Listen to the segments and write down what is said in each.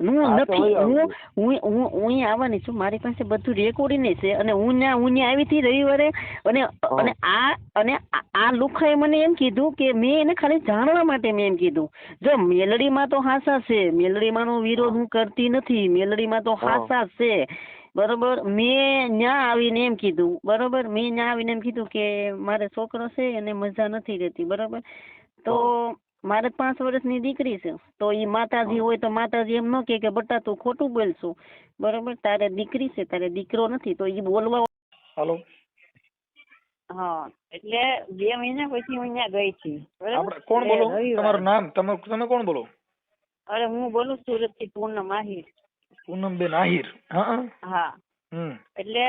હું નથી હું હું હું હું આવવાની છું. મારી પાસે બધું રેકોર્ડિંગ છે અને હું ત્યાં હું ત્યાં આવી હતી રવિવારે અને અને આ અને આ- લુખાએ મને એમ કીધું કે મેં એને ખાલી જાણવા માટે મેં એમ કીધું. જો મેલડીમાં તો હાસા છે મેલડીમાંનો વિરોધ હું. કરતી નથી મેલડીમાં તો હાસા છે. બરોબર? મેં ત્યાં આવીને એમ કીધું બરોબર? મેં ત્યાં આવીને એમ કીધું કે મારે છોકરો છે એને મજા નથી રહેતી બરોબર? તો મારે પાંચ વર્ષની દીકરી છે. તો ઈ માતાજી હોય તો માતાજી એમ ન કહે કે બટા તું ખોટું બોલશું. બરોબર? તારે દીકરી છે તારે દીકરો નથી તો એ બોલવા હાલો. હા એટલે બે મહિના પછી હું અહીંયા ગઈ હતી કોણ બોલો? તમારું નામ? તમે તમે કોણ બોલો? અરે હું બોલું સુરતથી પૂર્ણ માહિર પૂનમબેન આહિર. હા હા. એટલે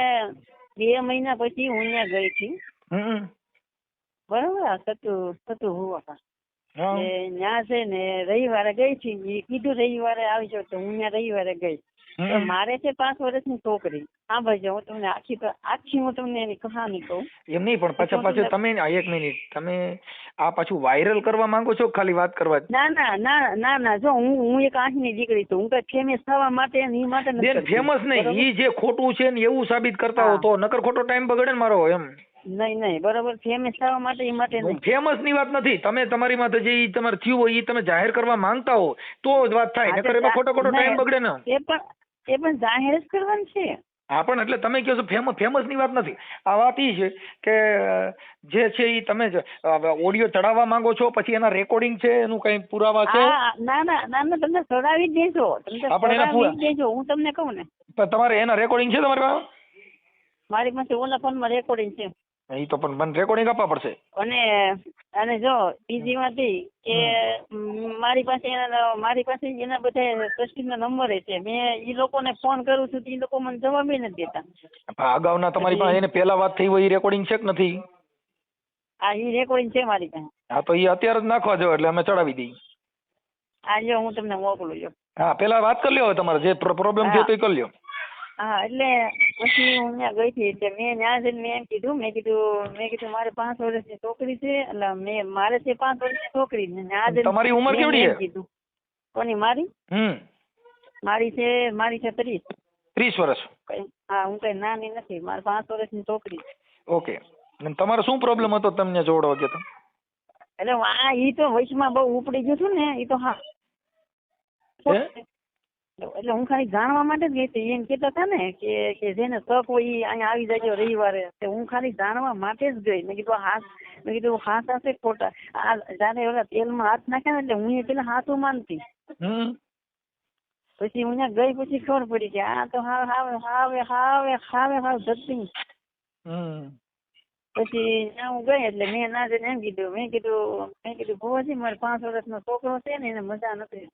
બે મહિના પછી હું અહીંયા ગઈ હતી બરોબર? સતુ સતુ હોવા. એટલે ત્યાં છે ને રવિવારે ગઈ છી કીધું રવિવારે આવજો તો હું ત્યાં રવિવારે ગઈ. મારે છે પાંચ વર્ષની છોકરી. હા ભાઈ હું તમને આખી આખી હું તમને એની કહાની કહું. એમ નહીં પણ પાછા પાછું તમે એક મિનિટ તમે આ પાછું વાયરલ કરવા માંગો છો ખાલી વાત કરવા ના ના ના ના ના જો હું હું એક આંખની દીકરી છું. હું કઈ ફેમસ થવા માટે ને માટે. ફેમસ નહીં એ જે ખોટું છે ને એવું સાબિત કરતા હો તો નકર ખોટો ટાઈમ બગડે ને મારો એમ. નહીં નહીં બરોબર ફેમસ થવા માટે એ માટે નહીં. ફેમસની વાત નથી. તમે તમારી માથે જે તમારે થયું હોય એ તમે જાહેર કરવા માંગતા હો તો જ વાત થાય. નકર એમાં ખોટો ખોટો ટાઈમ બગડે ને. એ પણ એ પણ જાહેર જ કરવાનું છે. હા પણ એટલે તમે કહો છો ફેમસ ફેમસની વાત નથી. આ વાત એ છે કે જે છે એ તમે ઓડિયો ચડાવવા માંગો છો પછી એના રેકોર્ડિંગ છે એનું કઈ પુરાવા છે? ના ના ના ના તમને ચડાવી દેજો. તમને ચડાવી દેજો હું તમને કહું ને. તમારે એના રેકોર્ડિંગ છે તમારી પાસે? મારી પાસે ઓલા ફોનમાં રેકોર્ડિંગ છે. ઈ તો પણ મને રેકોર્ડિંગ આપવા પડશે. અને અને જો બીજી વાત કે મારી પાસે એના મારી પાસે એના બધા ટ્રસ્ટીના નંબર છે. મેં ઈ લોકોને ફોન કરું છું તો એ લોકો મને જવાબ નથી દેતા. અગાઉના તમારી પાસે એને પહેલા વાત થઈ હોય એ રેકોર્ડિંગ છે કે નથી? આ એ રેકોર્ડિંગ છે મારી પાસે. હા તો એ અત્યારે જ નાખવા જો એટલે અમે ચડાવી દઈએ. આ જો હું તમને મોકલું જો. હા પેલા વાત કરી લ્યો તમારે. જે પ્રોબ્લેમ છે હા. તો એ કરી લ્યો. હા એટલે પછી હું ત્યાં ગઈ હતી એટલે મેં ત્યાં જઈને મેં એમ કીધું મેં કીધું મેં કીધું મારે પાંચ વર્ષની છોકરી છે એટલે મેં મારે છે પાંચ વર્ષની છોકરી ને ત્યાં જઈને તમારી ઉંમર કેવડી છે? કીધું. કોની મારી? હમ. મારી છે મારી છે ત્રીસ. ત્રીસ વર્ષ. હા હું કઈ નાની નથી મારે પાંચ વર્ષની છોકરી છે. ઓકે. તમારો શું પ્રોબ્લેમ હતો તમને જોડો કે એટલે આ ઈ તો વચમાં બહુ ઉપડી ગયું હતું ને ઈ તો હા. હે? એટલે હું ખાલી જાણવા માટે જ ગઈ હતી. એમ કહેતા હતા ને કે કે જેને તક હોય એ અહીંયા આવી જાય રવિવારે. તે હું ખાલી જાણવા માટે જ ગઈ. મેં કીધું હાથ મેં કીધું હાથ હશે ખોટા. આ જયારે ઓલા તેલમાં હાથ નાખ્યા ને એટલે હું એ પેલા હાથું માનતી પછી હું ત્યાં ગઈ પછી ખબર પડી કે આ તો હાવે હાવે હાવે હાવે હાવે હાવ જતી. પછી ત્યાં હું ગઈ એટલે મેં ના જઈને એમ કીધું મેં કીધું મેં કીધું ભુવાજી મારે પાંચ વર્ષનો છોકરો છે ને એને મજા નથી.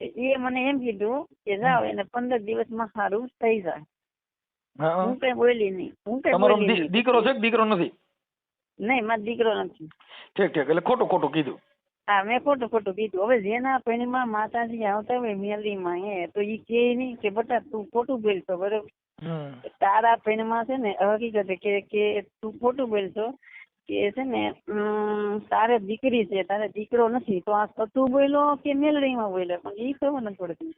એ મને એમ કીધું કે જાઓ એને પંદર દિવસમાં સારું થઈ જાય. હું કઈ બોલી નહીં. હું કઈ તમારો દીકરો છે દીકરો નથી? નહીં મારો દીકરો નથી. ઠીક ઠીક. એટલે ખોટું ખોટું કીધું. હા મેં ખોટું ખોટું કીધું. હવે જેના પૈણીમાં માતાજી આવતા હોય મેલીમાં એ તો એ કે નહીં કે બટા તું ખોટું બોલતો બરોબર? તારા પૈણમાં છે ને હકીકત કે કે તું ખોટું બોલશો કે છે ને તારે દીકરી છે તારે દીકરો નથી તો આ તું બોલ્યો કે મેલડીમાં બોલ્યો? પણ ઈ ખબર નથી પડતી.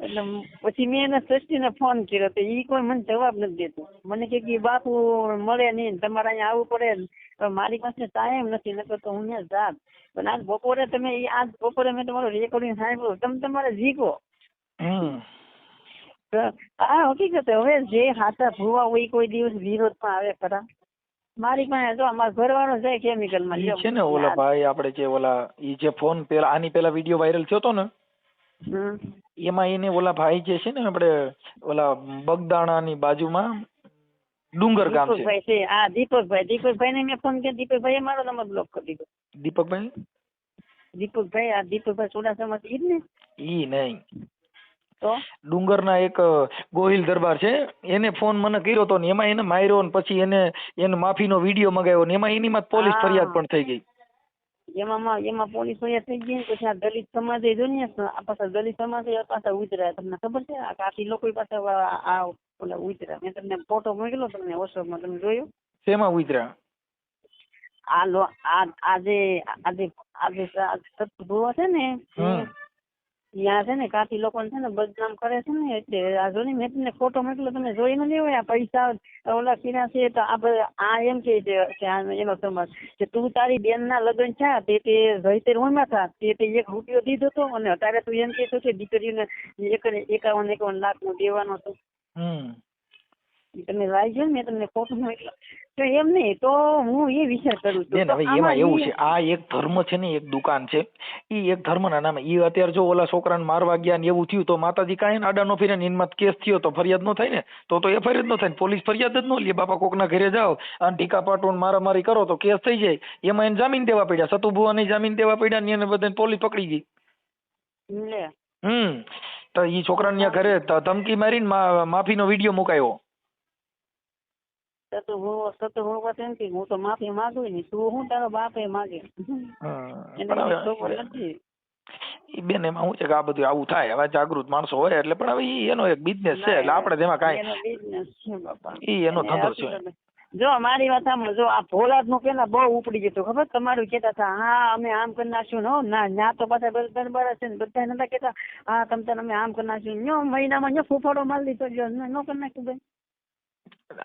એટલે પછી મેં એના ને ફોન કર્યો તો એ કોઈ મને જવાબ નથી દેતો. મને કે કે બાપુ મળે નહીં તમારે અહીંયા આવવું પડે. ને હવે મારી પાસે ટાઈમ નથી નકર તો હું ત્યાં જાત. પણ આજ બપોરે તમે આજ બપોરે મેં તમારું રેકોર્ડિંગ સાંભળ્યું તમે તમારે જીકો આ હકીકત હવે જે હાથા ભૂવા હોય કોઈ દિવસ વિરોધમાં આવે ખરા. મારી પાસે જો અમારો ઘરવાળો જાય કેમિકલમાં ઈ છે ને ઓલા ભાઈ આપણે જે ઓલા ઈ જે ફોન પેલા આની પેલા વીડિયો વાયરલ થયો તો ને? એમાં એને ઓલા ભાઈ જે છે ને આપણે ઓલા બગદાણા ની બાજુમાં ડુંગર ગામ છે. દીપકભાઈ છે. હા દીપકભાઈ. દીપકભાઈ ને મેં ફોન કર્યો. દીપકભાઈ મારો નંબર બ્લોક કરી દીધો. દીપકભાઈ? દીપકભાઈ આ દીપકભાઈ ચોડાસામાં ઈ જ ને? ઈ નહીં. ડુંગરના એક ગોહિલ દરબાર છે. એને ફોન મને કર્યો તો ને એમાં એને માર્યો ને પછી એને એને માફીનો વીડિયો મગાવ્યો ને એમાં એની માં પોલીસ ફરિયાદ પણ થઈ ગઈ. એમાં એમાં પોલીસ ફરિયાદ થઈ ગઈ પછી આ દલિત સમાજ જો ને આ પાછા દલિત સમાજે પાછા ઉતર્યા. તમને ખબર છે? આ કાફી લોકો પાસે આ- ઓલા ઉતર્યા. મેં તમને ફોટો મોકલો તમને વોટ્સઅપમાં તમે જોયો? શેમાં ઉતર્યા? આ લો આ આજે આજે આજે સતભુવા છે ને. ત્યાં છે ને કાથી લોકો છે ને બદનામ કરે છે ને એટલે આ જો ને મેં તમને ફોટો મોકલો તમે જોઈ ન લેવાય આ પૈસા ઓલા કિના છે તો આ આ એમ કે છે એનો સમજ કે તું તારી બેન ના લગ્ન છે તે તે જયતેર રોમાં થા, તે તે એક રૂપિયો દીધો હતો અને અત્યારે તું એમ કહેતો કે દીકરીને એક એકાવન એકાવન લાખ નો દેવાનો હતો હમ. તમે વાંચ્યો ને મેં તમને ખોટું તો એમ નહીં તો હું એ વિચાર કરું છું. હવે એમાં એવું છે આ એક ધર્મ છે ને એક દુકાન છે. ઈ એક ધર્મના નામે ઈ અત્યારે જો ઓલા છોકરાને મારવા ગયા ને એવું થયું તો માતાજી કાંઈ ને આડા નો ફીરે ને એનમાં કેસ થયો તો ફરિયાદ નો થાય ને? તો તો એફઆઈઆર જ નો થાય ને પોલીસ ફરિયાદ જ નો લે. બાપા કોકના ઘરે જાઓ અને ટીકા પાટો મારા મારામારી કરો તો કેસ થઈ જાય. એમાં એને જામીન દેવા પડ્યા. સતુભુવાની જામીન દેવા પડ્યા ને એને બધાને પોલીસ પકડી ગઈ. હમ. તો ઈ છોકરાને ઘરે ધમકી મારીને માફીનો વીડિયો મુકાયો. તો હું તો હું વાત એમ કે હું તો માફી માંગુ ને તું હું તારો બાપ એ માગે નથી. ઈ બેન એમાં શું છે કે આ બધું આવું થાય હવે જાગૃત માણસો હોય એટલે પણ હવે ઈ એનો એક બિઝનેસ છે એટલે આપણે તેમાં કાંઈ ઈ એનો ધંધો છે. જો મારી વાત સાંભળો જો આ ભોલાદનું પેલા બહુ ઉપડી જતું ખબર? તમારું કેતા હતા હા અમે આમ કરી નાખ્યું ને હો. ના ના તો પાછા દરબાર છે ને બધા નતા કેતા હા તમે અમે આમ કરી નાખ્યું ન્યો મહિનામાં ન્યો ફૂફાડો મારી લીધો જો ન કરી નાખ્યું ભાઈ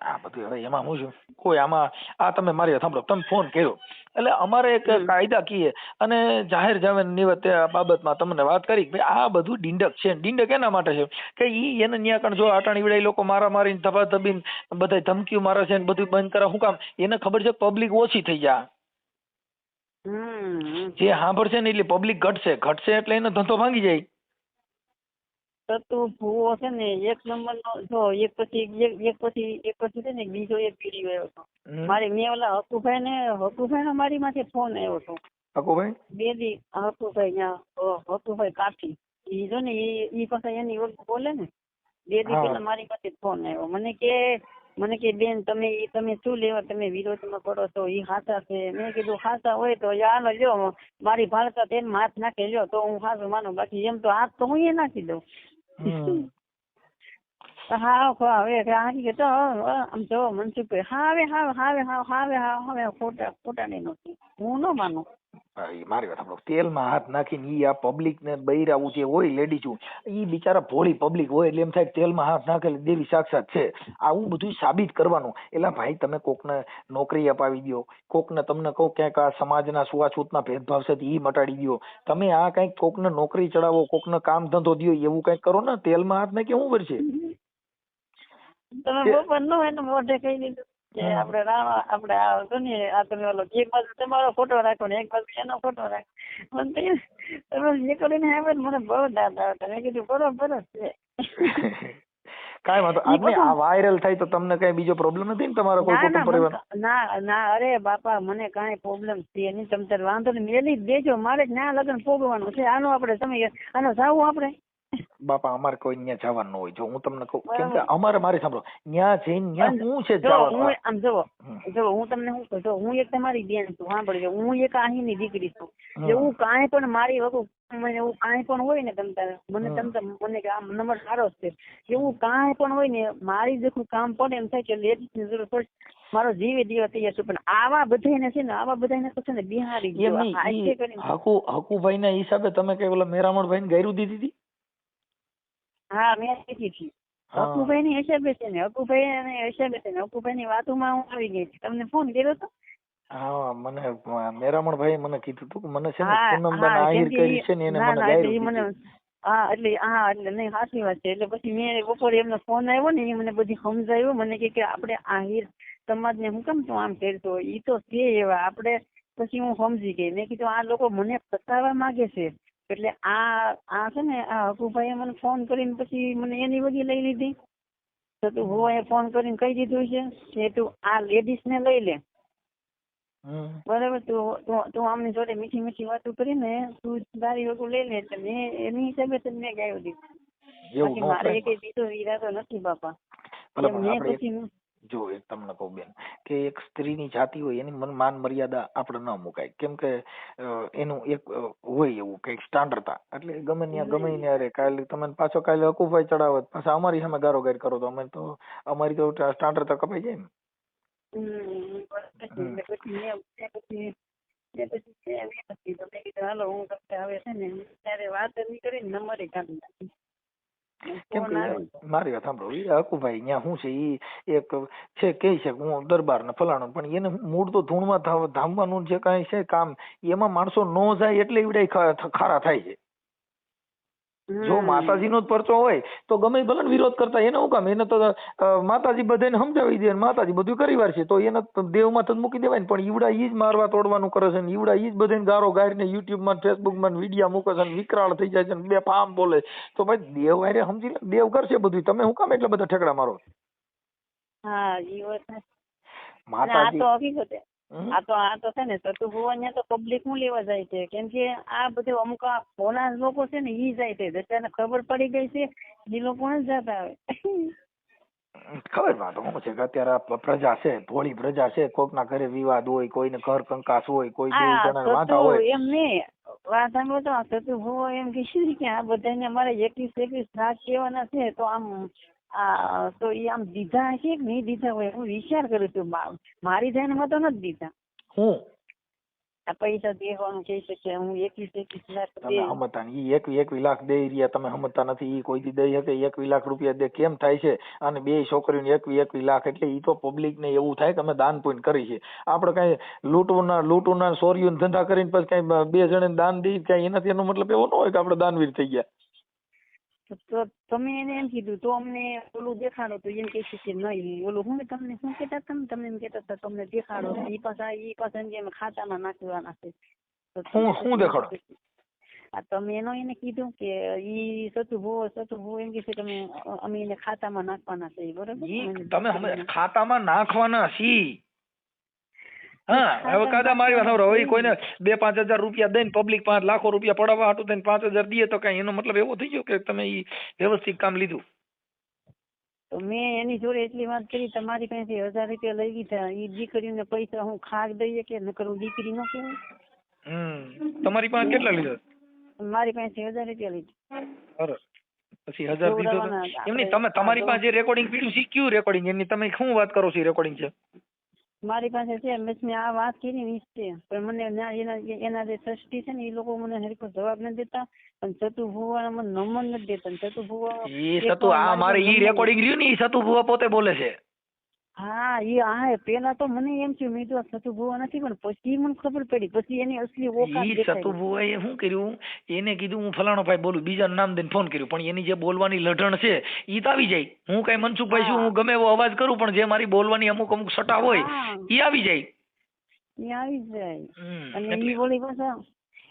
આ બધું હવે એમાં હું છું. કોઈ આમાં આ તમે મારી સાંભળો તમે ફોન કર્યો. એટલે અમારે એક કાયદા કીએ અને જાહેર જામીન નિવત આ બાબતમાં તમને વાત કરી કે આ બધું ડીંડક છે. ડીંડક એના માટે છે કે ઈ એને ન્યાકણ જો આટાણી વિડાઈ લોકો મારા મારીને ધબા ધબીને બધા ધમકીઓ મારે છે ને બધું બંધ કરે શું કામ? એને ખબર છે પબ્લિક ઓછી થઈ જાય જે સાંભળશે ને એટલે પબ્લિક ઘટશે. ઘટશે એટલે એનો ધંધો ભાંગી જાય. તો ભૂવો છે ને એક નંબર નો જો એક પછી એક પછી એક પછી છે ને બીજો એક પીડી ગયો હતો. મારી મેં ઓલા હકુભાઈ ને હકુભાઈ નો મારી માથે ફોન આવ્યો હતો. હકુભાઈ? બે દી હકુભાઈ ત્યાં હકુભાઈ કાઠી. ઈ જો ને ઈ પાસે એની ઓળખ બોલે ને બે દી. પેલા મારી પાસે ફોન આવ્યો મને કે મને કે બેન તમે ઈ તમે શું લેવા તમે વિરોધમાં પડો છો? ઈ હાચા છે. મેં કીધું હાચા હોય તો યાર લ્યો. મારી ભાળતા તેને હાથ નાખે લ્યો તો હું હાચું માનું. બાકી એમ તો હાથ તો હું એ નાખી દઉં. હમ. તો હા હવે રાહી કે તો આમ જો મનસુખભાઈ, હાવે, હાવ હાવે હાવ હાવે, હાવ હવે ખોટા ખોટા નહીં હું ન માનું મારી વાત સાંભળો. તેલમાં હાથ નાખીને ઈ આ પબ્લિક ને બૈરાવું જે હોય લેડીઝ ઈ બિચારા ભોળી પબ્લિક હોય એટલે એમ થાય તેલમાં હાથ નાખે એટલે દેવી સાક્ષાત છે. આવું બધું સાબિત કરવાનું. એટલે ભાઈ તમે કોકને નોકરી અપાવી દ્યો. કોકને તમને કહો ક્યાંક આ સમાજના ના ભેદભાવ છે ઈ મટાડી દો તમે આ કંઈક કોકને નોકરી ચડાવો કોકને કામ ધંધો દો એવું કંઈક કરો ને તેલમાં હાથ નાખી શું કરશે? તમે બપોર નો મોઢે કહી દીધું. આપણે રામા આપણે આ જો ને આ તમે ઓલો એક બાજુ તમારો ફોટો રાખો ને એક બાજુ એનો ફોટો રાખો. મને તમે એ કરીને આવે મને બહુ દાદ આવે મેં કીધું બરોબર જ છે. કાંઈ વાંધો ઈ આ વાયરલ થાય તો તમને કઈ બીજો પ્રોબ્લેમ નથી ને તમારો કોઈ ના કુટુંબ ના પરિવાર? ના ના અરે બાપા મને કાંઈ પ્રોબ્લેમ છે નહીં. તમે તારે વાંધો નહીં. મેલી દેજો મારે જ ના લગ્ન ભોગવાનું છે. આનો આપણે તમે આનો જાવું આપણે. બાપા અમારે કોઈ ન્યા જવાનું હોય. જો હું તમને કહું કેમ કે અમારે મારે સાંભળો ન્યા જઈને ન્યા હું છે જવાનું હું આમ જો જો હું તમને શું કહું જો હું એક તમારી બેન છું સાંભળજો હું એક અહીંની દીકરી છું. જો હું કાંઈ પણ મારી વગર મને એવું કાંઈ પણ હોય ને તમતા મને તમતા મને કે આ નંબર સારો છે. એવું કાંઈ પણ હોય ને મારી જેટલું કામ પડે એમ થાય કે લેડીઝની જરૂર પડે. મારો જીવે દીવા તૈયાર છું પણ આવા બધાને છે ને આવા બધાને તો છે ને બિહારી હકુ હકુભાઈ ના હિસાબે તમે કઈ ઓલા મેરામણભાઈ ને ગાયરું દીધી હતી હા મેં કીધી હતી. અકુભાઈ ની છે ને અકુભાઈ અને છે ને અકુભાઈ ની વાતોમાં હું આવી ગઈ તમને ફોન કર્યો હતો હા મને મેરામણભાઈ મને કીધું તું મને છે ને પૂનમબેન આહિર કરી છે ને એને મને ગાયરું. હા એટલે હા એટલે નહીં સાચી વાત છે. એટલે પછી મેં બપોરે એમનો ફોન આવ્યો ને એ મને બધી સમજાયું મને કે આપણે સમાજ સમાજને હું કેમ તું આમ કરતો ઈ તો છે એવા. આપણે પછી હું સમજી ગઈ. મેં કીધું આ લોકો મને ફસાવવા માંગે છે. એટલે આ આ છે ને આ હકુભાઈએ મને ફોન કરીને પછી મને એની વગી લઈ લીધી. તો તું ભુવાએ ફોન કરીને કહી દીધું છે કે તું આ લેડીઝ ને લઈ લે. બરાબર? તું તું તું આમની જોડે મીઠી મીઠી વાતો કરીને તું તારી વગર લઈ લે એટલે મેં એની હિસાબે જ મેં ગાયો દીધું. બાકી મારે એક બીજો ઈરાદો નથી બાપા. મેં પછી જો એક તમને કહું બેન કે એક સ્ત્રીની જાતિ હોય એની મન માન મર્યાદા આપણે ન મુકાય. કેમ કે અ, એનું એક અ, હોય એવું કંઈક સ્ટાન્ડર્ડતા એટલે ગમે ત્યાં ગમે હમ. ત્યાં રે કાલે તમે પાછો કાલે હકુભાઈ ચડાવત પાછા અમારી સામે ગારોગાર કરો તો અમે તો અમારી તો સ્ટાન્ડર્ડતા કપાઈ જાય ને. હમ, પછી એટલે પછી મેં મેં પછી એટલે પછી છે એમ નથી તો મેં કીધું હાલો હું તમને હવે છે ને ત્યારે વાત જ નહીં કરીને નંબરે કાઢી નાખી કેમ કે મારી વાત સાંભળો એ હકુભાઈ અહીંયા શું છે એ એક છે કે છે હું દરબાર ને ફલાણો પણ એને મૂળ તો ધૂણમાં ધામવાનું જે કાંઈ છે કામ એમાં માણસો નો જાય એટલે ઈવડાય ખારા થાય છે. જો માતાજી માતાજીનો જ પરચો હોય તો ગમે ભલે વિરોધ કરતા એને હું કામ? એને તો માતાજી બધાને સમજાવી દે માતાજી બધું કરી વાર છે તો એને દેવમાં તો મૂકી દેવાય ને. પણ ઈવડા ઈ જ મારવા તોડવાનું કરે છે ને ઈવડા ઈ જ બધાને ગારો ગારીને યુટ્યુબમાં ફેસબુકમાં વિડીયા મૂકે છે ને વિકરાળ થઈ જાય છે ને બે ફામ બોલે. તો ભાઈ દેવ આરે સમજી લે દેવ કરશે બધું તમે હું કામ એટલા બધા ઠેકડા મારો હા ઈ વાત માતાજી? આ તો આ તો છે ને સતુ ભુવન તો પબ્લિક હું લેવા જાય છે. કેમ કે આ બધું અમુક આ ભોળા લોકો છે ને ઈ જાય છે. દશાને ખબર પડી ગઈ છે એ લોકો જ જતા આવે ખબર વાત શું છે કે અત્યારે પ્રજા છે ભોળી પ્રજા છે. કોકના ઘરે વિવાદ હોય કોઈને ઘર કંકાસ હોય કોઈ વાંધા હોય. એમ ને વાત સાંભળો તો આ સતુ ભુવો એમ કે આ બધાને અમારે એકવીસ એકવીસ લાખ કહેવાના છે તો આમ તો ઈ આમ દીધા હશે કે નહીં દીધા હોય હું વિચાર કરું છું મારી ધ્યાનમાં તો નથી દીધા. હું? આ પૈસા દેવાનું કહી શકે હું એકવીસ એકવીસ લાખ તમે સમજતા નહીં ઈ એકવી લાખ દઈ રહ્યા તમે સમજતા નથી એ કોઈ દી દઈ શકે એકવી લાખ રૂપિયા દે કેમ થાય છે? અને બે છોકરીઓને એકવી એકવી લાખ એટલે એ તો પબ્લિક ને એવું થાય કે અમે દાન પુણ્ય કરી છે. આપણે કઈ લૂંટવાના લૂંટવાના ચોરીઓના ધંધા કરીને પછી કઈ બે જણે દાન દઈ કઈ એનાથી એનો મતલબ એવો ન હોય કે આપણે દાનવીર થઈ ગયા. તો તમે એને એમ કીધું તો અમને ઓલું દેખાડો. તો એમ કે છે કે નહીં. ઓલું હું તમને શું કહેતા તમે તમને એમ કહેતા હતા તમને દેખાડો. ઈ પાછા ઈ પાછા એમ કે અમે ખાતામાં નાખવાના છે. હું- હું દેખાડો? આ તમે એનો એને કીધું કે ઈ સતુ ભૂવો સતુ ભૂવો એમ કે છે તમે અમે એને ખાતામાં નાખવાના છે. બરોબર? તમે ખાતામાં નાખવાના છી. હા હવે કાદા મારી વાત સાંભળો હવે કોઈને બે પાંચ હજાર રૂપિયા દઈને પબ્લિક પાંચ લાખો રૂપિયા પડાવવા હાટું થઈને પાંચ હજાર દઈએ તો કઈ એનો મતલબ એવો થઈ ગયો કે તમે ઈ વ્યવસ્થિત કામ લીધું? તો મેં એની જોડે એટલી વાત કરી તમારી પાસેથી હજાર રૂપિયા લઈ લીધા. એ દીકરીને પૈસા હું ખાક દઈએ કે નકર હું દીકરી ન કહેવાય. હમ તમારી પાસે કેટલા લીધા? મારી પાસે હજાર રૂપિયા લીધા. સરસ. પછી હજાર દીધો એમની તમે તમારી પાસે રેકોર્ડિંગ પીડ્યું છે? કયું રેકોર્ડિંગ એની તમે શું વાત કરો છો રેકોર્ડિંગ છે? મારી પાસે છે મેં મેં આ વાત કરી વીસ છે. પણ મને એના એના જે ટ્રસ્ટી છે ને એ લોકો મને હરખો જવાબ નથી દેતા. અને સતુ ભુવાના મને નંબર નથી દેતા. સતુ ભુવા ઈ સતુ આ મારે ઈ રેકોર્ડિંગ રહ્યું ને ઈ સતુ ભુવા પોતે બોલે છે. હા એ આ પેલા તો મને એમ થયું મેં તો સતુભુવા નથી પણ પછી મને ખબર પડી. પછી એની અસલી ઓકાત એ દેખાઈ સતુ શું કર્યું? એને કીધું હું ફલાણો ભાઈ બોલું બીજાનું નામ દઈને ફોન કર્યું પણ એની જે બોલવાની લઢણ છે ઈ તો આવી જાય. હું કઈ મનસુખભાઈ છું હું. ગમે એવો અવાજ કરું પણ જે મારી બોલવાની અમુક અમુક સટા હોય હા. ઈ આવી જાય. એ આવી જાય. અને ઈ બોલી પાછા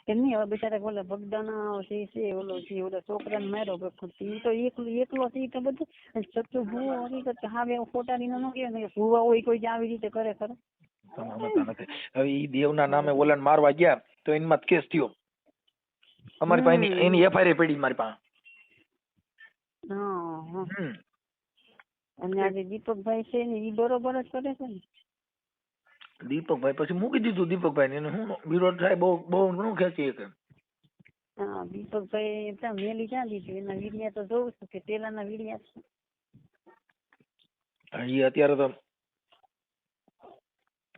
એમની હવે બિચારા ઓલા ભગદાના છે છે ઓલો છે ઓલા છોકરાને માર્યો ઈ તો એકલો એકલો છે તો બધું. સચ્ચો ભૂવો હકીકત કે હા બે ખોટા ની ન કે ભૂવા હોય કોઈ આવી રીતે કરે ખરે. હવે ઈ દેવના નામે ઓલાને મારવા ગયા તો એનમાં કેસ થયો. અમારી પાસે એની-. એફઆઈઆર પડી મારી પાસે. હા હા. હમ. અને આજે દીપકભાઈ છે ને ઈ બરોબર જ કરે છે ને. દીપકભાઈ પછી મૂકી દીધું દીપકભાઈ ને શું વિરોધ થાય બહુ બહુ ઘણું ખેંચી એક હા દીપકભાઈ ત્યાં મેલી ક્યાં દીધું એના વીડિયા તો જોઉં છું કે પેલાના વીડિયા છે. ઈ અત્યારે તો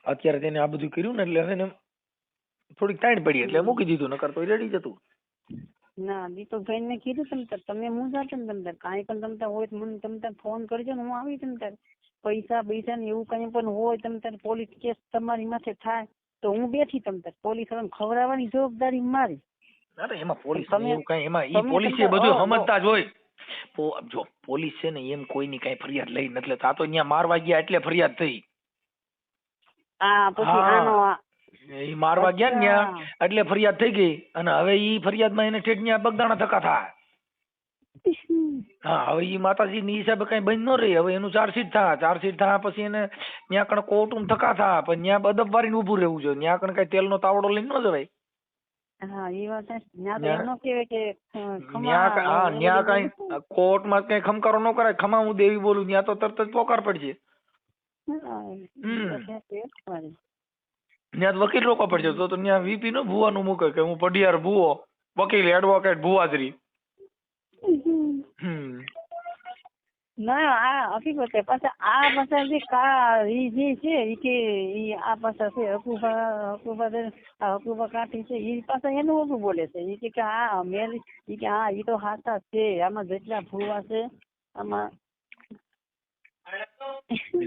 અત્યારે તેને આ બધું કર્યું ને એટલે હવે એને થોડીક તાણ પડી એટલે મૂકી દીધું નકર તો રેડી જતું ના દીપકભાઈ ને કીધું તમ તાર તમે હું જાતે ને તમ તાર કાંઈ પણ તમ તાર હોય તો મને તમ તાર ફોન કરજો ને હું આવી તમ તાર પૈસા પૈસા ને એવું કઈ પણ હોય તમે તાર પોલીસ કેસ તમારી માથે થાય તો હું બેઠી તમ તાર. પોલીસ વાળાને ખવડાવવાની જવાબદારી મારી. અરે એમાં પોલીસ એવું કઈ એમાં ઈ પોલીસ એ બધું. સમજતા જ હોય. જો પોલીસ છે ને એમ કોઈની કઈ ફરિયાદ લઈ નથી લેતા. આ તો અહીંયા મારવા ગયા એટલે ફરિયાદ થઈ. હા પછી આનો એ મારવા ગયા ને ત્યાં ન્યા એટલે ફરિયાદ થઈ ગઈ. અને હવે ઈ ફરિયાદમાં એને ઠેઠ ન્યા બગદાણા ધક્કા થાય. હા હવે ઈ માતાજી ની હિસાબે કઈ બંધ ન રહી. હવે એનું ચાર્જશીટ થા. ચાર્જશીટ થા પછી એને ન્યા કણ કોર્ટમાં થકા થા. પણ ન્યા બદબ વારીને ઊભું રહેવું જોઈએ. ન્યા કણ કઈ તેલનો તાવડો લઈને ન જવાય. હા એ વાત છે તો ન્યા- કહેવાય કે ન્યા હા ન્યા કઈ કોર્ટમાં કઈ ખમકારો ન કરાય. ખમા હું દેવી બોલું ન્યા તો તરત જ પોકાર પડશે હા, હમ. એ વાત. છે, તમારી. ન્યા તો વકીલ રોકવા પડશે. તો તો ન્યા વીપી નો ભૂવાનું મૂકે કે હું પઢિયાર ભુવો વકીલ એડવોકેટ ભુવાજરી. ના આ હકીકત છે પાછા આ પાછા જે કા ઈ જે છે ઈ કે ઈ આ પાછા છે હકુબા હકુબા આ હકુબા કાઠી છે ઈ પાછા એનું ઓછું બોલે છે. ઈ કે આ મેલ ઈ કે હા ઈ તો હાથા છે આમાં જેટલા ભૂવા છે આમાં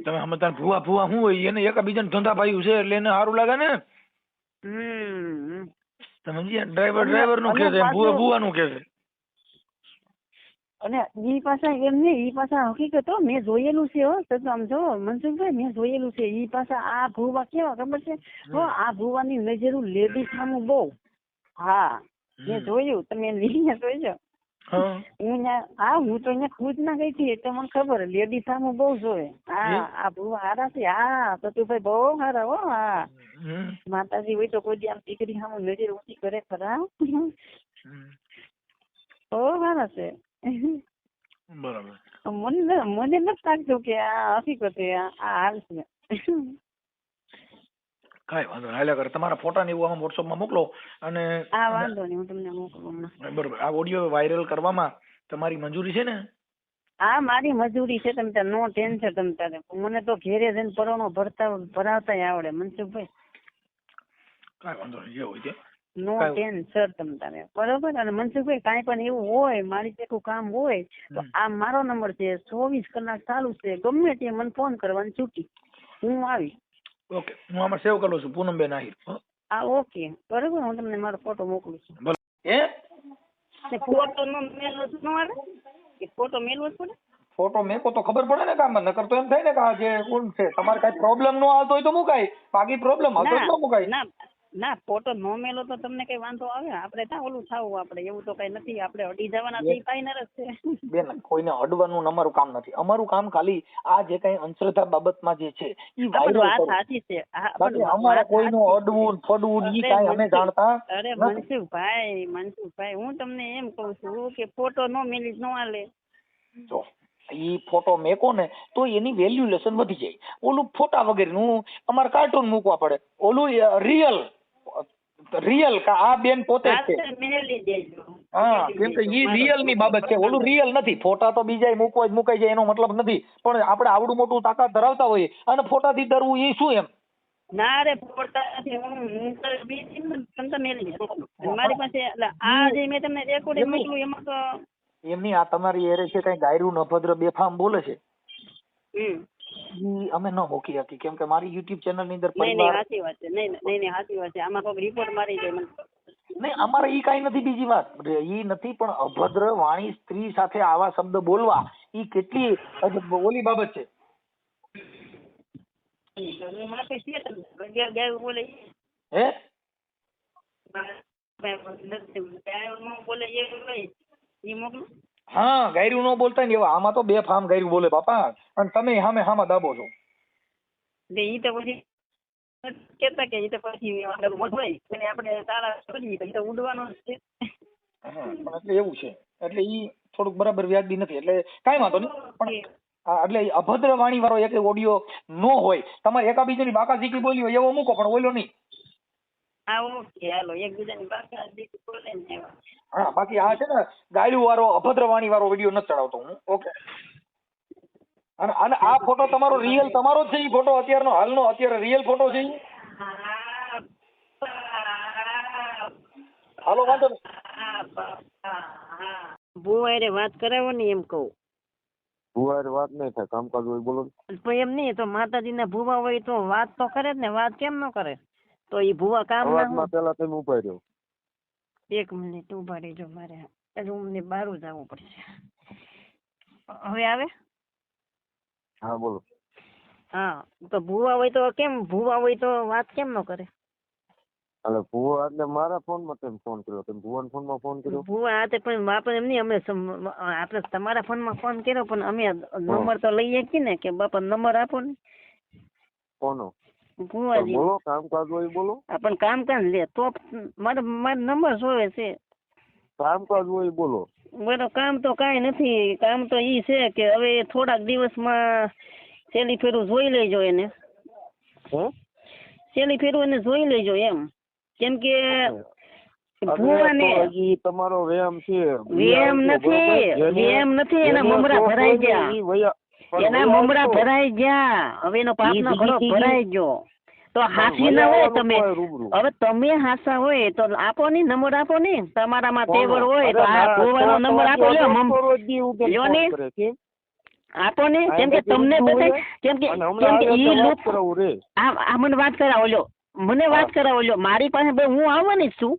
તમે સમજતા ભૂવા ભૂવા શું હોય? એને એકબીજાને ધંધા ભાઈ છે એટલે એને સારું લાગે ને? હમ. તમે સમજ્યા? ડ્રાઈવર ડ્રાઈવરનું કે છે ભૂવા ભૂવા નું કે છે. અને ઈ પાછા એમ નહીં ઈ પાછા હકીકત મેં જોયેલું છે હો તો આમ જો મનસુખભાઈ મેં જોયેલું છે. ઈ પાછા આ ભૂવા કેવા ખબર છે? હો આ ભૂવાની નજરું લેડીઝ સામું બહુ. હા મેં જોયું તમે લીને જોઈજો હા. હું હા હું તો અહીંયા ખુદ ના ગઈ હતી એટલે મને ખબર લેડી સામું બહુ જોવે. હા આ ભૂવા હારા છે. હા ભાઈ બહુ હારા હો હા. માતાજી હોય તો કોઈ આમ દીકરી સામું નજર ઊંચી કરે ખરા. બહુ હારા છે. બરાબર. મને મને નથી લાગતું કે આ હકીકત છે આ આ હાલ છે. કાંઈ વાંધો નહીં હાલ્યા કરે. તમારા ફોટા ને એવું આમાં વોટ્સઅપમાં મોકલો અને આ વાંધો નહીં હું તમને મોકલું બરાબર બરોબર. આ ઓડિયો વાયરલ કરવામાં તમારી મંજૂરી છે ને? હા મારી મજૂરી છે તમે ત્યાં નો ટેન્શન તમે તારે. મને તો ઘેરે જઈને પરણો ભરતા ભરાવતા આવડે મનસુખભાઈ. કાંઈ વાંધો નહીં જે હોય તે. નો કાંઈ- તમ તમે. બરોબર? અને મનસુખભાઈ કાંઈ પણ એવું હોય મારી જેટલું કામ હોય તો આ મારો નંબર છે ચોવીસ કલાક ચાલુ છે. ગમે તે મને ફોન કરવાની છૂટી. હું આવી. ઓકે. હું આમાં સેવ કરું છું. પૂનમબેન આહિર. આ ઓકે. બરોબર? હું તમને મારો ફોટો મોકલું છું. ને ફોટો નો મેલવો આવે? કે ફોટો મેલવો જ પડે ફોટો મેકો તો ખબર પડે ને કે આમાં નકર તો એમ થાય ને કે આ જે કોણ છે તમારે કઈ પ્રોબ્લેમ નો આવતો હોય તો મુકાય. બાકી પ્રોબ્લેમ આવતો તો મુકાય. ના. ના ફોટો નો મેલો તો તમને કઈ વાંધો આવે? આપણે ત્યાં ઓલું થાવું આપણે એવું તો કઈ નથી. આપણે અડી જવાના થી ફાઈનર જ છે. બેન કોઈને અડવાનું અમારું કામ નથી. અમારું કામ ખાલી આ જે કઈ અંશ્રદ્ધા બાબતમાં જે છે ઈ વાત સાચી છે. અમારે કોઈનું અડવું ફડવું ઈ અરે અમે જાણતા અરે. મનસુખભાઈ મનસુખભાઈ હું તમને એમ કહું છું કે ફોટો નો મેલી નો આલે. જો ઈ ફોટો મેકો ને તો એની વેલ્યુલેશન વધી જાય. ઓલું ફોટા વગેરેનું અમારે કાર્ટૂન મૂકવા પડે. ઓલું રિયલ રિયલ આ બેન પોતે છે. હા કેમ કે ઈ રિયલની બાબત છે. ઓલું રિયલ નથી. ફોટા તો બીજા મુકવા જ મુકાઈ જાય એનો મતલબ નથી. પણ આપણે આવડું મોટું તાકાત ધરાવતા હોઈએ. અને ફોટા થી ડરવું એ શું એમ? ના રે. અને મારી પાસે આ જે મેં તમને રેકોર્ડિંગ એમની- મોકલું એમાં તો એમની આ તમારી એરે છે કઈ ગાયરું નભદ્ર બેફામ બોલે છે. હમ. ઈ અમે ન મૂકી હતી કેમ કે મારી યુટ્યુબ ચેનલની અંદર નહીં નહીં પરિવાર સાચી વાત છે. નહીં નહીં નહીં સાચી વાત છે. આમાં કોઈક રિપોર્ટ મારી જાય મને. નહીં અમારે ઈ કાંઈ નથી બીજી વાત. ઈ નથી પણ અભદ્ર વાણી સ્ત્રી સાથે આવા શબ્દ બોલવા ઈ કેટલી અજ- ઓલી બાબત છે. હું માફી છે તમને. અગિયાર ગાયો બોલે ઈ. હે? ગાયો નો બોલે એ નહીં. ઈ મોકલું. હા ગાયરું ન બોલતા ને એવા. આમાં તો બે ફામ ગાયરું બોલે બાપા. અને તમે સામે સામે દાબો છો. એટલે ઈ તો પછી કેતા કે ઈ તો પછી હોય. એટલે આપણે તારા કરીએ તો ઈ તો ઉડવાનો છે. પણ એટલે એવું છે. એટલે ઈ થોડુંક બરાબર વ્યાજબી નથી. એટલે કાંઈ વાંધો નહીં. પણ એટલે અભદ્ર વાણી વાળો એક ઓડિયો નો હોય. તમારે એકાબીજાની બાકા શીખી બોલી હોય એવો મૂકો પણ ઓલો નહીં. હા ઓકે. હાલો એકબીજાની બાકા દીકરી બોલે. બાકી આ છે ને ગાયલું વાળો અભદ્ર વાણી વાળો વીડિયો નથી ચડાવતો હું. ઓકે અને અને આ ફોટો તમારો રિયલ તમારો જ છે એ ફોટો અત્યારનો હાલનો અત્યારે રિયલ ફોટો છે હાલો વાંધો ભુવારે વાત કરાવો ને એમ કહું. ફુવારે વાત નહીં થાય કામકાજ હોય બોલો. પણ એમ નહીં તો માતાજીના ભુવા હોય તો વાત તો કરે જ ને વાત કેમ ન કરે? તો એ ભુવા કામ પેલા તમે ઊભા રહ્યો. એક મિનિટ ઊભા રહેજો મારે રૂમની બહાર જવું પડશે. હવે આવે? હા બોલો. હા તો ભુવા હોય તો કેમ ભુવા હોય તો વાત કેમ ન કરે? એટલે ભુવા એટલે મારા ફોનમાં કેમ ફોન કર્યો? તમે ભુવન ફોનમાં ફોન કર્યો? ભુવા હાથે પણ આપણે એમ નહીં અમે આપણે તમારા ફોનમાં ફોન કર્યો પણ અમે નંબર તો લઈએ છીએ ને કે બાપા નંબર આપો ને? કોનો? ભુવાજી બોલો કામકાજ હોય બોલો. પણ કામ કામ લે તો મારે મારો નંબર જોવે છે. કામકાજ હોય બોલો. મારો કામ તો કાંઈ નથી કામ તો ઈ છે કે હવે થોડાક દિવસમાં સેલી ફેરું જોઈ લેજો એને. સેલી ફેરું એને જોઈ લેજો એમ. કેમ કે તમારો વેમ છે. વેમ નથી વેમ નથી એના મમરા ભરાઈ ગયા. એના મમરા ભરાઈ ગયા. હવે એનો પાપનો ઘડો ભરાઈ ગયો. તો હાસી ના હોય તમે. હવે તમે હાસા હોય તો આપો ને નંબર આપો ને. તમારામાં તેવર હોય તો આ ગોવાનો નંબર આપો લ્યો લ્યો ને. આપો ને. કેમ કે તમને બધાય કેમ કે કેમ કે ઈ લૂપ આ આ મને વાત કરાવો લ્યો. મને વાત કરાવો લ્યો. મારી પાસે હું આવવાની જ છું.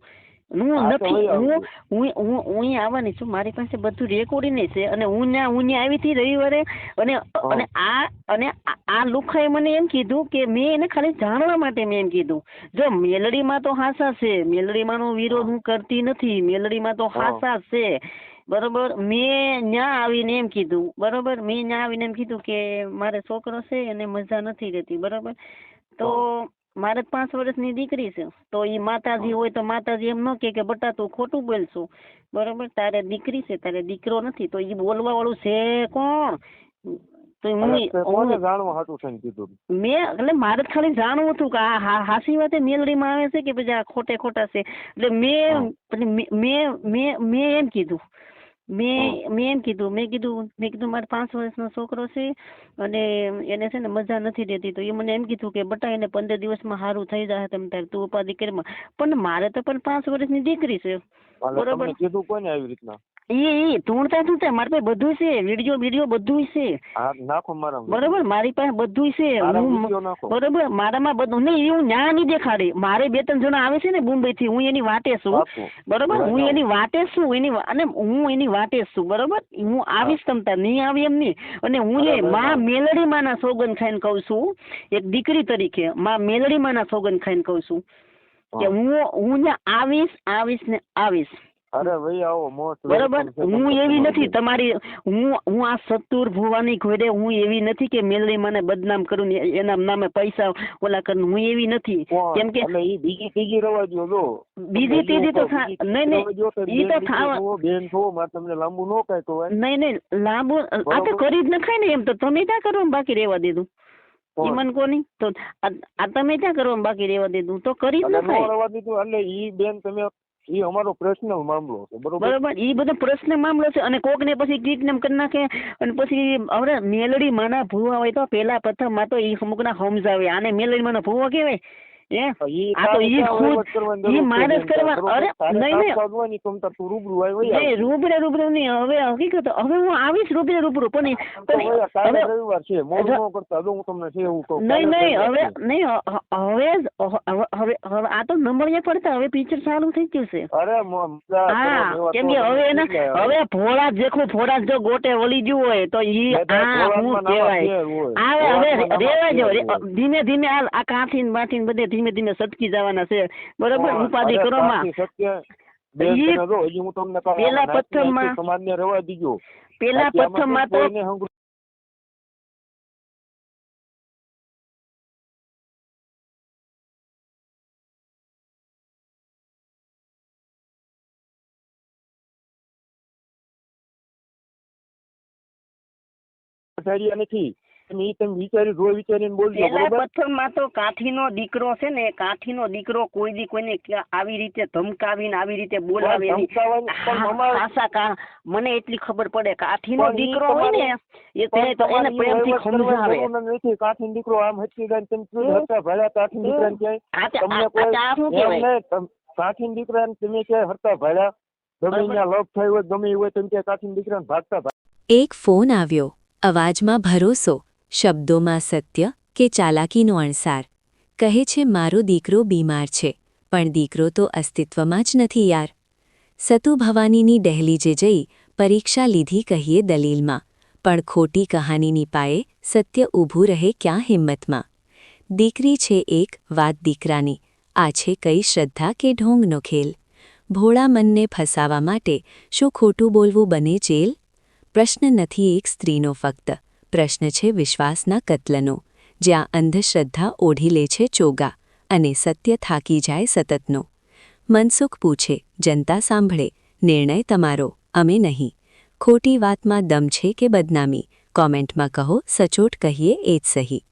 હું નથી હું હું હું હું આવવાની છું. મારી પાસે બધું રેકોર્ડિંગ છે અને હું ત્યાં હું ત્યાં આવી હતી રવિવારે અને અને આ અને આ- લુખાએ મને એમ કીધું કે મેં એને ખાલી જાણવા માટે મેં એમ કીધું. જો મેલડીમાં તો હાસા છે. મેલડીમાંનો વિરોધ હું. કરતી નથી. મેલડીમાં તો હાસા છે. બરોબર? મેં ત્યાં આવીને એમ કીધું. બરોબર? મેં ત્યાં આવીને એમ કીધું કે મારે છોકરો છે અને મજા નથી રહેતી. બરોબર? તો મારે પાંચ વર્ષની દીકરી છે. તો એ માતાજી હોય તો માતાજી એમ ન કે કે બટા તું ખોટું બોલશું. બરોબર? તારે દીકરી છે તારે દીકરો નથી. તો એ બોલવા વાળું છે કોણ? તો હું જાણવા હાટું થઈને કીધું. મેં એટલે મારે ખાલી જાણવું હતું કે આ હાસી વાતે મેલડીમાં આવે છે કે પછી આ ખોટે ખોટા છે? એટલે મેં મેં મેં મેં એમ કીધું. મેં મેં એમ કીધું મેં કીધું મેં કીધું મારે પાંચ વર્ષનો છોકરો છે અને એને છે ને મજા નથી રહેતી. તો એ મને એમ કીધું કે બટા એને પંદર દિવસમાં સારું થઈ જાય તમ તારે તું ઉપાધિ કરીમાં. પણ મારે તો પણ પાંચ વર્ષની દીકરી છે. બરોબર. કીધું કોને આવી રીતના? એ ધૂણતા મારી પાસે બધું છે. વીડિયો વીડિયો બધું છે. નાખો મારા બરોબર? મારી પાસે બધું છે. બરોબર? મારામાં બધું નહીં એ ન્યા નહીં દેખાડી. મારે બે ત્રણ જણા આવે છે ને મુંબઈ થી હું એની વાટે છું. બરોબર? હું એની વાટે છું એની અને હું એની વાટે છું. બરોબર? હું આવીશ તમતા નહીં આવી એમ નહીં. અને હું એ. માં મેલડી માના સોગન ખાઈને કહું છું. એક દીકરી તરીકે માં મેલડી માના સોગન ખાઈને કહું છું કે હું. હું ને આવીશ આવીશ ને આવીશ. અરે ભાઈ આવો મોસ્ટ બરાબર? હું એવી નથી તમારી હું હું આ સત્તુર ભુવાની ખોડે હું એવી નથી કે મેલડી મને બદનામ કરું ને એના નામે પૈસા ઓલા કરું હું એવી નથી. કેમ કે ઈ બીજી ત્રીજી રવા દ્યો જો. બીજી ત્રીજી તો નહીં, નહીં, એ તો થાવા- બેન છો મારે તમને લાંબુ ન કાંઈ તો નહીં નહીં લાંબુ આ તો કરી જ નખાય ને એમ તો તમે ક્યાં કરો બાકી રહેવા દીધું? ઈમન મન કોની? તો આ તમે ક્યાં કરો બાકી રહેવા દીધું? તો કરી જ નખાય. રવા દીધું એટલે ઈ બેન તમે ઈ અમારો પર્સનલ મામલો છે, બરોબર? ઈ બધો પ્રશ્ન મામલો છે અને કોક ને પછી કિડનેપ કરી નાખે અને પછી હવે મેલડી માના ભૂવા હોય તો પેલા પ્રથમમાં તો એ અમુક ના સમજાવે આને મેલડી માના ભૂવા કહેવાય? રૂબરૂ. રૂબરૂ રૂબરૂ નહીં. હવે હકીકત હવે હું આવીશ રૂબરૂ રૂબરૂ. પણ રવિવાર છે. મોડું કરતા હું તમને છે એવું કહું. નહીં નહીં હવે નહીં હ- હ- હવે હવે હવે હવે આ તો નંબરિયા પડતા હવે પિક્ચર ચાલુ થઈ ગયું છે. અરે હા કેમ કે હવે એના હવે ભોળા જેખું ફોડા જો ગોટે વળી ગયું હોય તો ઈ આ હું કહેવાય. હવે રેવા જો. ધીમે ધીમે આ કાઠી બાઠી ને બધે ધીમે ધીમે સટકી જવાના છે. બરોબર? ઉપાધિ અરે કરો માં સાચી સત્ય બેન ઈ તમે જો હજી હું તમને કહું, પેલા પ્રથમમાં- સમાજને રવા દીજો પેલા બાકી પ્રથમમાં તો નથી. ઈ તમે વિચારી રોય વિચારીને બોલજો બરોબર? પ્રથમ તો કાઠીનો દીકરો છે ને કાઠીનો દીકરો કોઈ દી કોઈને આવી રીતે ધમકાવીને આવી રીતે બોલાવે નહીં. પણ હા, કા મને એટલી ખબર પડે કાઠીનો દીકરો હોય ને એ તેને તો એને પ્રેમથી સમજાવે. નથી. કાઠીનો દીકરો આમ હચકી જાય ને તમે શું હતા ભલા કાઠીનો દીકરાને ક્યાંય? તમને કોઈ આ શું કહેવાય? નહીં, તમ- કાઠીના તમે ક્યાંય હરતા ભલા ગમે બરાબર. ત્યાં લપ થયું હોય ગમે હોય તમે ક્યાંય કાઠીના દીકરાને ભાગતા એક ફોન આવ્યો. અવાજમાં ભરોસો. શબ્દોમાં સત્ય કે ચાલાકીનો અણસાર. કહે છે, મારો દીકરો બીમાર છે, પણ દીકરો તો અસ્તિત્વમાં જ નથી યાર. સતુ ભવાનીની દહેલીજે જઈ, પરીક્ષા લીધી કહીએ દલીલમાં, પણ ખોટી કહાનીની પાયે સત્ય ઊભું રહે ક્યાં હિંમતમાં. દીકરી છે એક વાત દીકરાની, આ છે કઈ શ્રદ્ધા કે ઢોંગનો ખેલ. ભોળા મનને ફસાવા માટે શું ખોટું બોલવું બને જેલ પ્રશ્ન નથી એક સ્ત્રીનો ફક્ત પ્રશ્ન છે વિશ્વાસના કત્લનો, જ્યાં અંધશ્રદ્ધા ઓઢી લે છે ચોગા અને સત્ય થાકી જાય સતતનો. મનસુખ પૂછે, જનતા સાંભળે? નિર્ણય તમારો? અમે નહીં. ખોટી વાતમાં દમ છે કે બદનામી? કોમેન્ટમાં કહો, સચોટ કહીએ એ જ સહી.